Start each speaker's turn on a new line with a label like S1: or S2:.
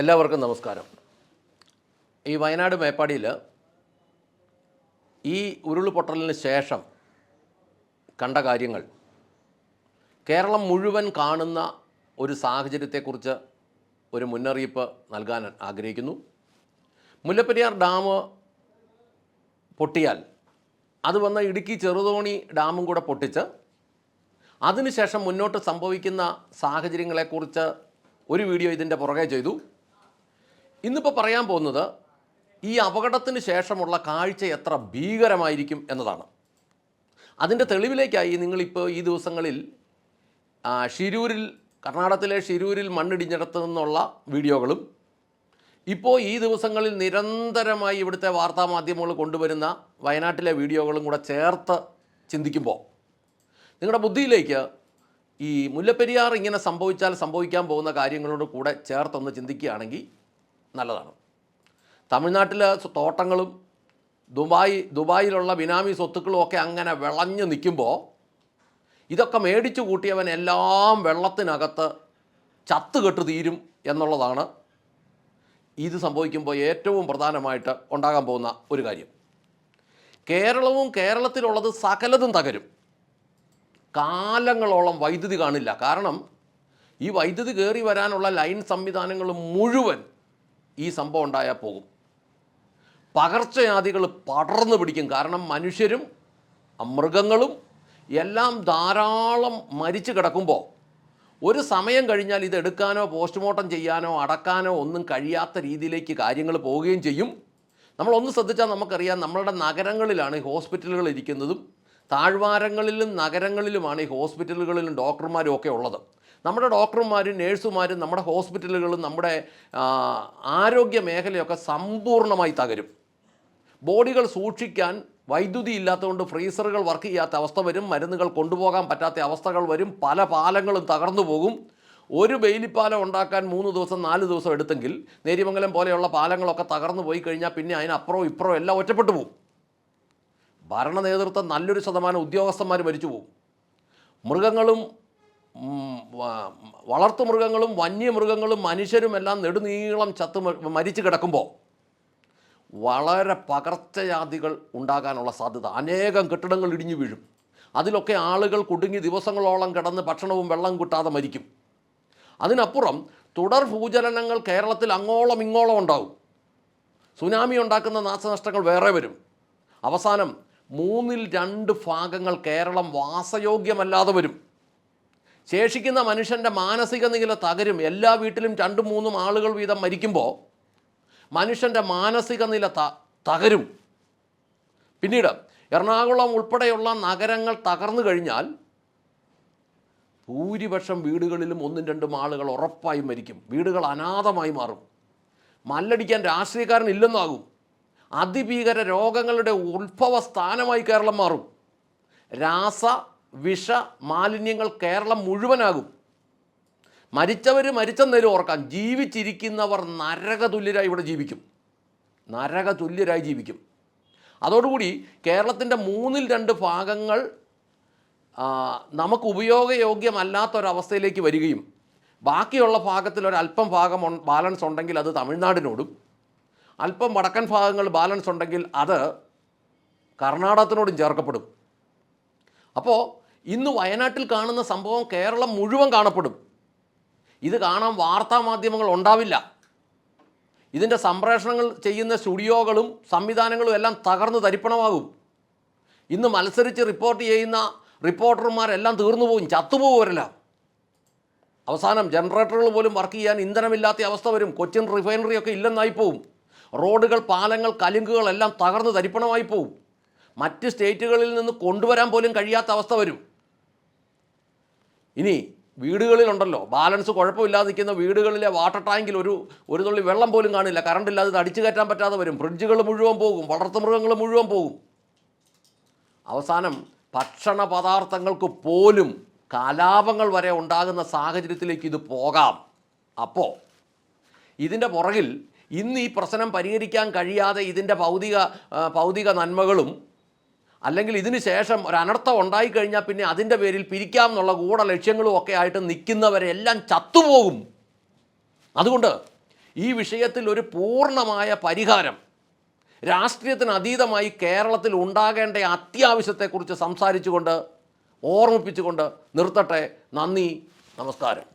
S1: എല്ലാവർക്കും നമസ്കാരം. ഈ വയനാട് മേപ്പാടിയിൽ ഈ ഉരുൾപൊട്ടലിന് ശേഷം കണ്ട കാര്യങ്ങൾ കേരളം മുഴുവൻ കാണുന്ന ഒരു സാഹചര്യത്തെക്കുറിച്ച് ഒരു മുന്നറിയിപ്പ് നൽകാൻ ആഗ്രഹിക്കുന്നു. മുല്ലപ്പെരിയാർ ഡാം പൊട്ടിയാൽ അത് വന്ന ഇടുക്കി ചെറുതോണി ഡാമും കൂടെ പൊട്ടിച്ച് അതിനുശേഷം മുന്നോട്ട് സംഭവിക്കുന്ന സാഹചര്യങ്ങളെക്കുറിച്ച് ഒരു വീഡിയോ ഇതിന്റെ പുറകെ ചെയ്തു. ഇന്നിപ്പോൾ പറയാൻ പോകുന്നത് ഈ അപകടത്തിന് ശേഷമുള്ള കാഴ്ച എത്ര ഭീകരമായിരിക്കും എന്നതാണ്. അതിന്റെ തെളിവിലേക്കായി നിങ്ങളിപ്പോൾ ഈ ദിവസങ്ങളിൽ ഷിരൂരിൽ കർണാടകത്തിലെ ഷിരൂരിൽ മണ്ണിടിഞ്ഞിടത്തു നിന്നുള്ള വീഡിയോകളും ഇപ്പോൾ ഈ ദിവസങ്ങളിൽ നിരന്തരമായി ഇവിടുത്തെ വാർത്താമാധ്യമങ്ങൾ കൊണ്ടുവരുന്ന വയനാട്ടിലെ വീഡിയോകളും കൂടെ ചേർത്ത് ചിന്തിക്കുമ്പോൾ നിങ്ങളുടെ ബുദ്ധിയിലേക്ക് ഈ മുല്ലപ്പെരിയാർ ഇങ്ങനെ സംഭവിച്ചാൽ സംഭവിക്കാൻ പോകുന്ന കാര്യങ്ങളോട് കൂടെ ചേർത്തൊന്ന് ചിന്തിക്കുകയാണെങ്കിൽ നല്ലതാണ്. തമിഴ്നാട്ടിലെ തോട്ടങ്ങളും ദുബായ് ദുബായിലുള്ള ബിനാമി സ്വത്തുക്കളും ഒക്കെ അങ്ങനെ വിളഞ്ഞു നിൽക്കുമ്പോൾ ഇതൊക്കെ മേടിച്ചു കൂട്ടിയവൻ എല്ലാം വെള്ളത്തിനകത്ത് ചത്തുകെട്ട് തീരും എന്നുള്ളതാണ് ഇത് സംഭവിക്കുമ്പോൾ ഏറ്റവും പ്രധാനമായിട്ട് ഉണ്ടാകാൻ പോകുന്ന ഒരു കാര്യം. കേരളവും കേരളത്തിലുള്ളത് സകലതും തകരും. കാലങ്ങളോളം വൈദ്യുതി കാണില്ല. കാരണം ഈ വൈദ്യുതി കയറി വരാനുള്ള ലൈൻ സംവിധാനങ്ങൾ മുഴുവൻ ഈ സംഭവം ഉണ്ടായാൽ പോകും. പകർച്ചവ്യാധികൾ പടർന്നു പിടിക്കും. കാരണം മനുഷ്യരും മൃഗങ്ങളും എല്ലാം ധാരാളം മരിച്ചു കിടക്കുമ്പോൾ ഒരു സമയം കഴിഞ്ഞാൽ ഇത് എടുക്കാനോ പോസ്റ്റ്മോർട്ടം ചെയ്യാനോ അടക്കാനോ ഒന്നും കഴിയാത്ത രീതിയിലേക്ക് കാര്യങ്ങൾ പോവുകയും ചെയ്യും. നമ്മളൊന്ന് ശ്രദ്ധിച്ചാൽ നമുക്കറിയാം നമ്മളുടെ നഗരങ്ങളിലാണ് ഈ ഹോസ്പിറ്റലുകൾ ഇരിക്കുന്നതും. താഴ്വാരങ്ങളിലും നഗരങ്ങളിലുമാണ് ഈ ഹോസ്പിറ്റലുകളിലും ഡോക്ടർമാരും ഒക്കെ ഉള്ളത്. നമ്മുടെ ഡോക്ടർമാരും നേഴ്സുമാരും നമ്മുടെ ഹോസ്പിറ്റലുകളും നമ്മുടെ ആരോഗ്യ മേഖലയൊക്കെ സമ്പൂർണമായി തകരും. ബോഡികൾ സൂക്ഷിക്കാൻ വൈദ്യുതി ഇല്ലാത്തതുകൊണ്ട് ഫ്രീസറുകൾ വർക്ക് ചെയ്യാത്ത അവസ്ഥ വരും മരുന്നുകൾ കൊണ്ടുപോകാൻ പറ്റാത്ത അവസ്ഥകൾ വരും പല പാലങ്ങളും തകർന്നു പോകും. ഒരു ബെയിലിപ്പാലം ഉണ്ടാക്കാൻ മൂന്ന് ദിവസം നാല് ദിവസം എടുത്തെങ്കിൽ നേരിമംഗലം പോലെയുള്ള പാലങ്ങളൊക്കെ തകർന്നു പോയി കഴിഞ്ഞാൽ പിന്നെ അതിനപ്പുറവും ഇപ്പുറവും എല്ലാം ഒറ്റപ്പെട്ടു പോകും ഭരണ നേതൃത്വം നല്ലൊരു ശതമാനം ഉദ്യോഗസ്ഥന്മാർ മരിച്ചു പോകും മൃഗങ്ങളും ഉം, വ- വളർത്തു മൃഗങ്ങളും വന്യമൃഗങ്ങളും മനുഷ്യരും എല്ലാം നെടുനീളം ചത്ത് മരിച്ചു കിടക്കുമ്പോൾ വളരെ പകർച്ചവ്യാധികൾ ഉണ്ടാകാനുള്ള സാധ്യത. അനേകം കെട്ടിടങ്ങൾ ഇടിഞ്ഞു വീഴും. അതിലൊക്കെ ആളുകൾ കുടുങ്ങി ദിവസങ്ങളോളം കിടന്ന് ഭക്ഷണവും വെള്ളം കിട്ടാതെ മരിക്കും. അതിനപ്പുറം തുടർ ഭൂചലനങ്ങൾ കേരളത്തിൽ അങ്ങോളം ഇങ്ങോളം ഉണ്ടാവും. സുനാമി ഉണ്ടാക്കുന്ന നാശനഷ്ടങ്ങൾ വേറെ വരും. അവസാനം മൂന്നിൽ രണ്ട് ഭാഗങ്ങൾ കേരളം വാസയോഗ്യമല്ലാതെ വരും. ശേഷിക്കുന്ന മനുഷ്യന്റെ മാനസിക നില തകരും എല്ലാ വീട്ടിലും രണ്ടും മൂന്നും ആളുകൾ വീതം മരിക്കുമ്പോൾ മനുഷ്യന്റെ മാനസിക നില തകരും. പിന്നീട് എറണാകുളം ഉൾപ്പെടെയുള്ള നഗരങ്ങൾ തകർന്നു കഴിഞ്ഞാൽ ഭൂരിപക്ഷം വീടുകളിലും ഒന്നും രണ്ടും ആളുകൾ ഉറപ്പായും മരിക്കും. വീടുകൾ അനാഥമായി മാറും. മല്ലടിക്കാൻ രാഷ്ട്രീയക്കാരൻ ഇല്ലെന്നാകും. അതിഭീകര രോഗങ്ങളുടെ ഉത്ഭവ സ്ഥാനമായി കേരളം മാറും. രാസ വിഷ മാലിന്യങ്ങൾ കേരളം മുഴുവനാകും. മരിച്ചവർ മരിച്ചെന്നേലും ഓർക്കാം. ജീവിച്ചിരിക്കുന്നവർ നരകതുല്യരായി ഇവിടെ ജീവിക്കും. നരകതുല്യരായി ജീവിക്കും. അതോടുകൂടി കേരളത്തിന്റെ മൂന്നിൽ രണ്ട് ഭാഗങ്ങൾ നമുക്ക് ഉപയോഗയോഗ്യമല്ലാത്തൊരവസ്ഥയിലേക്ക് വരികയും ബാക്കിയുള്ള ഭാഗത്തിൽ ഒരല്പം ഭാഗം ബാലൻസ് ഉണ്ടെങ്കിൽ അത് തമിഴ്നാടിനോടും അല്പം വടക്കൻ ഭാഗങ്ങൾ ബാലൻസ് ഉണ്ടെങ്കിൽ അത് കർണാടകത്തിനോടും ചേർക്കപ്പെടും. അപ്പോൾ ഇന്ന് വയനാട്ടിൽ കാണുന്ന സംഭവം കേരളം മുഴുവൻ കാണപ്പെടും. ഇത് കാണാൻ വാർത്താ മാധ്യമങ്ങൾ ഉണ്ടാവില്ല. ഇതിന്റെ സംപ്രേഷണങ്ങൾ ചെയ്യുന്ന സ്റ്റുഡിയോകളും സംവിധാനങ്ങളും എല്ലാം തകർന്നു തരിപ്പണമാകും. ഇന്ന് മത്സരിച്ച് റിപ്പോർട്ട് ചെയ്യുന്ന റിപ്പോർട്ടർമാരെല്ലാം തീർന്നു പോകും ചത്തുപോകുമരെല്ലാം അവസാനം ജനറേറ്ററുകൾ പോലും വർക്ക് ചെയ്യാൻ ഇന്ധനമില്ലാത്ത അവസ്ഥ വരും. കൊച്ചിൻ റിഫൈനറി ഒക്കെ ഇല്ലെന്നായി പോവും. റോഡുകൾ പാലങ്ങൾ കലുങ്കുകൾ എല്ലാം തകർന്ന് തരിപ്പണമായി പോവും. മറ്റ് സ്റ്റേറ്റുകളിൽ നിന്ന് കൊണ്ടുവരാൻ പോലും കഴിയാത്ത അവസ്ഥ വരും. ഇനി വീടുകളിലുണ്ടല്ലോ ബാലൻസ് കുഴപ്പമില്ലാതെ നിൽക്കുന്ന വീടുകളിലെ വാട്ടർ ടാങ്കിൽ ഒരു ഒരു തുള്ളി വെള്ളം പോലും കാണില്ല. കറണ്ട് ഇല്ലാതെ അടിച്ചു കയറ്റാൻ പറ്റാതെ വരും. ഫ്രിഡ്ജുകൾ മുഴുവൻ പോകും വളർത്തുമൃഗങ്ങൾ മുഴുവൻ പോകും. അവസാനം ഭക്ഷണ പദാർത്ഥങ്ങൾക്ക് പോലും കലാപങ്ങൾ വരെ ഉണ്ടാകുന്ന സാഹചര്യത്തിലേക്ക് ഇത് പോകാം. അപ്പോൾ ഇതിന്റെ പുറകിൽ ഇന്ന് ഈ പ്രശ്നം പരിഹരിക്കാൻ കഴിയാതെ ഇതിന്റെ ഭൗതിക ഭൗതിക നന്മകളും അല്ലെങ്കിൽ ഇതിന് ശേഷം ഒരു അനർത്ഥം ഉണ്ടായിക്കഴിഞ്ഞാൽ പിന്നെ അതിന്റെ പേരിൽ പിരിക്കാം എന്നുള്ള കൂട ലക്ഷ്യങ്ങളും ഒക്കെ ആയിട്ട് നിൽക്കുന്നവരെല്ലാം ചത്തുപോകും. അതുകൊണ്ട് ഈ വിഷയത്തിൽ ഒരു പൂർണമായ പരിഹാരം രാഷ്ട്രീയത്തിന് അതീതമായി കേരളത്തിൽ ഉണ്ടാകേണ്ട അത്യാവശ്യത്തെക്കുറിച്ച് സംസാരിച്ചുകൊണ്ട് ഓർമ്മിപ്പിച്ചുകൊണ്ട് നിർത്തട്ടെ. നന്ദി നമസ്കാരം.